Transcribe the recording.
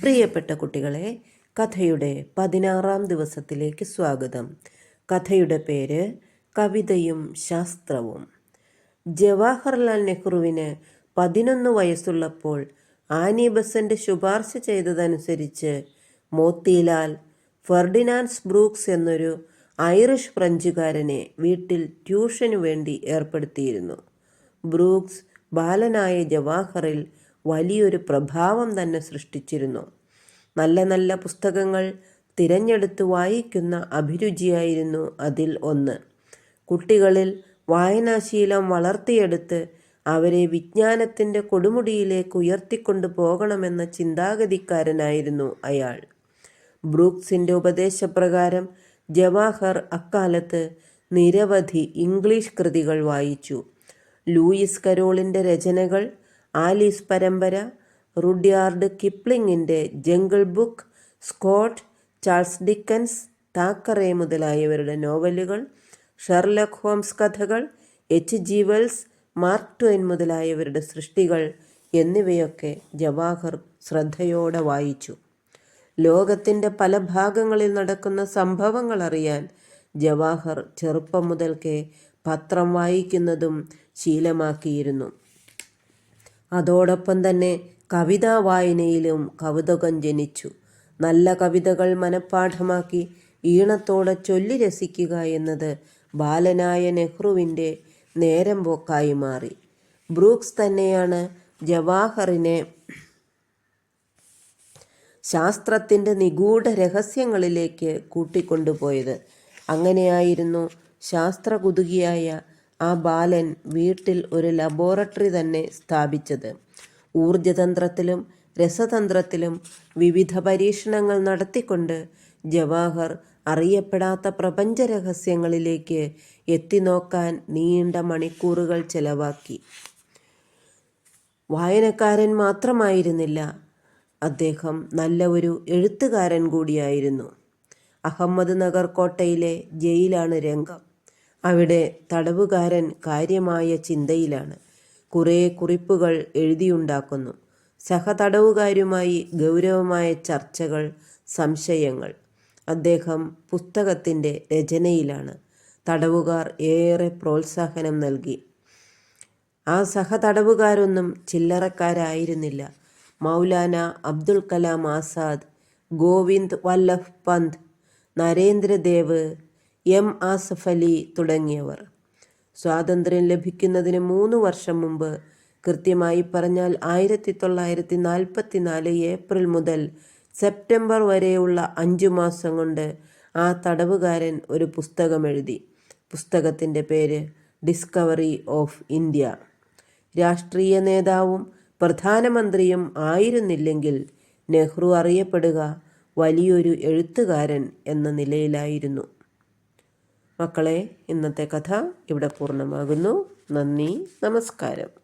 പ്രിയപ്പെട്ട കുട്ടികളെ കഥയുടെ പതിനാറാം ദിവസത്തിലേക്ക് സ്വാഗതം. കഥയുടെ പേര് കവിതയും ശാസ്ത്രവും. ജവാഹർലാൽ നെഹ്റുവിന് പതിനൊന്ന് വയസ്സുള്ളപ്പോൾ ആനി ബസന്റെ ശുപാർശ ചെയ്തതനുസരിച്ച് മോത്തിലാൽ ഫെർഡിനാൻസ് ബ്രൂക്സ് എന്നൊരു ഐറിഷ് ഫ്രഞ്ചുകാരനെ വീട്ടിൽ ട്യൂഷനു വേണ്ടി ഏർപ്പെടുത്തിയിരുന്നു. ബ്രൂക്സ് ബാലനായ ജവാഹറിൽ വലിയൊരു പ്രഭാവം തന്നെ സൃഷ്ടിച്ചിരുന്നു. നല്ല നല്ല പുസ്തകങ്ങൾ തിരഞ്ഞെടുത്ത് വായിക്കുന്ന അഭിരുചിയായിരുന്നു അതിൽ ഒന്ന്. കുട്ടികളിൽ വായനാശീലം വളർത്തിയെടുത്ത് അവരെ വിജ്ഞാനത്തിന്റെ കൊടുമുടിയിലേക്ക് ഉയർത്തിക്കൊണ്ടു പോകണമെന്ന ചിന്താഗതിക്കാരനായിരുന്നു അയാൾ. ബ്രൂക്സിന്റെ ഉപദേശപ്രകാരം ജവാഹർ അക്കാലത്ത് നിരവധി ഇംഗ്ലീഷ് കൃതികൾ വായിച്ചു. ലൂയിസ് കരോളിന്റെ രചനകൾ ആലീസ് പരമ്പര Rudyard കിപ്ലിങ്ങിന്റെ jungle book Scott Charles Dickens Thackeray മുതലായവരുടെ നോവലുകൾ ഷെർലക് ഹോംസ് കഥകൾ H G Wells Mark Twain മുതലായവരുടെ സൃഷ്ടികൾ എന്നിവയൊക്കെ ജവാഹർ ശ്രദ്ധയോടെ വായിച്ചു. ലോകത്തിന്റെ പല ഭാഗങ്ങളിൽ നടക്കുന്ന സംഭവങ്ങൾ അറിയാൻ ജവാഹർ ചെറുപ്പം മുതൽക്കേ പത്രം വായിക്കുന്നതും ശീലമാക്കിയിരുന്നു. അതോടൊപ്പം തന്നെ കവിതാ വായനയിലും കൗതുകം ജനിച്ചു. നല്ല കവിതകൾ മനഃപ്പാഠമാക്കി ഈണത്തോടെ ചൊല്ലി രസിക്കുക എന്നത് ബാലനായ നെഹ്റുവിന്റെ നേരം പോക്കായി മാറി. ബ്രൂക്സ് തന്നെയാണ് ജവാഹറിനെ ശാസ്ത്രത്തിന്റെ നിഗൂഢ രഹസ്യങ്ങളിലേക്ക് കൂട്ടിക്കൊണ്ടുപോയത്. അങ്ങനെയായിരുന്നു ശാസ്ത്രകുതുകിയായ ആ ബാലൻ വീട്ടിൽ ഒരു ലബോറട്ടറി തന്നെ സ്ഥാപിച്ചത്. ഊർജതന്ത്രത്തിലും രസതന്ത്രത്തിലും വിവിധ പരീക്ഷണങ്ങൾ നടത്തിക്കൊണ്ട് ജവാഹർ അറിയപ്പെടാത്ത പ്രപഞ്ച രഹസ്യങ്ങളിലേക്ക് എത്തിനോക്കാൻ നീണ്ട മണിക്കൂറുകൾ ചെലവാക്കി. വായനക്കാരൻ മാത്രമായിരുന്നില്ല. അദ്ദേഹം നല്ല ഒരു എഴുത്തുകാരൻ കൂടിയായിരുന്നു. അഹമ്മദ് നഗർ കോട്ടയിലെ ജയിലാണ് രംഗം. അവിടെ തടവുകാരൻ കാര്യമായ ചിന്തയിലാണ്. കുറേ കുറിപ്പുകൾ എഴുതിയുണ്ടാക്കുന്നു. സഹതടവുകാരുമായി ഗൗരവമായ ചർച്ചകൾ സംശയങ്ങൾ. അദ്ദേഹം പുസ്തകത്തിന്റെ രചനയിലാണ്. തടവുകാർ ഏറെ പ്രോത്സാഹനം നൽകി. ആ സഹതടവുകാരൊന്നും ചില്ലറക്കാരായിരുന്നില്ല. മൗലാന അബ്ദുൽ കലാം ആസാദ് ഗോവിന്ദ് വല്ലഭ് പന്ത് നരേന്ദ്രദേവ് എം ആസഫ് അലി തുടങ്ങിയവർ. സ്വാതന്ത്ര്യം ലഭിക്കുന്നതിന് മൂന്ന് വർഷം മുമ്പ് കൃത്യമായി പറഞ്ഞാൽ ആയിരത്തി തൊള്ളായിരത്തി നാൽപ്പത്തി നാല് ഏപ്രിൽ മുതൽ സെപ്റ്റംബർ വരെയുള്ള അഞ്ചു മാസം കൊണ്ട് ആ തടവുകാരൻ ഒരു പുസ്തകം എഴുതി. പുസ്തകത്തിന്റെ പേര് ഡിസ്കവറി ഓഫ് ഇന്ത്യ. രാഷ്ട്രീയ നേതാവും പ്രധാനമന്ത്രിയും ആയിരുന്നില്ലെങ്കിൽ നെഹ്റു അറിയപ്പെടുക വലിയൊരു എഴുത്തുകാരൻ എന്ന നിലയിലായിരുന്നു. മക്കളെ ഇന്നത്തെ കഥ ഇവിടെ പൂർണമാകുന്നു. നന്ദി നമസ്കാരം.